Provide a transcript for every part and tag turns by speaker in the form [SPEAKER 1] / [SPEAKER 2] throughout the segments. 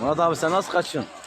[SPEAKER 1] Murat abi sen nasıl kaçıyorsun?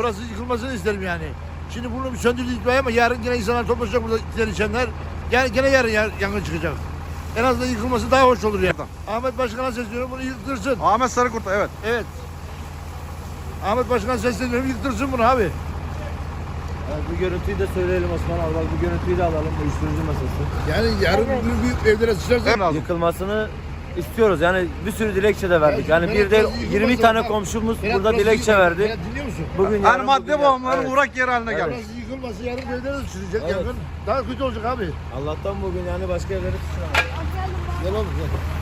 [SPEAKER 2] Burası yıkılmasını isterim yani. Şimdi bunu bir söndürdük ama yarın gene insanlar toplaşacak burada içler içenler. Yani gene yarın yar- yangın çıkacak. En azından yıkılması daha hoş olur ya. Ahmet Başkan'a sesleniyorum bunu yıktırsın.
[SPEAKER 3] Ahmet Sarıkurt evet.
[SPEAKER 2] Evet. Ahmet Başkan sesleniyorum yıktırsın bunu abi.
[SPEAKER 1] Yani bu görüntüyü de söyleyelim Osman abi. Bak bu görüntüyü de alalım. Uyuşturucu masası.
[SPEAKER 2] Yani yarın büyük evlere
[SPEAKER 3] az.
[SPEAKER 1] Yıkılmasını istiyoruz. Yani bir sürü dilekçe de verdik. Yani
[SPEAKER 2] Ya,
[SPEAKER 1] bir de
[SPEAKER 2] Berat,
[SPEAKER 1] 20
[SPEAKER 2] burası
[SPEAKER 1] tane komşumuz burada dilekçe verdi.
[SPEAKER 2] Dinliyor musun?
[SPEAKER 1] Bugün
[SPEAKER 3] Yani
[SPEAKER 1] yarın,
[SPEAKER 3] madde
[SPEAKER 1] bugün yarın. Evet.
[SPEAKER 3] uğrak yeri haline gelmiş.
[SPEAKER 2] Burası yıkılması yarın evlere sıçrayacak
[SPEAKER 1] Evet.
[SPEAKER 2] yangın. Daha kötü olacak abi.
[SPEAKER 1] Allah'tan bugün yani başka evlere sıçramadı.
[SPEAKER 2] Gel oğlum gel.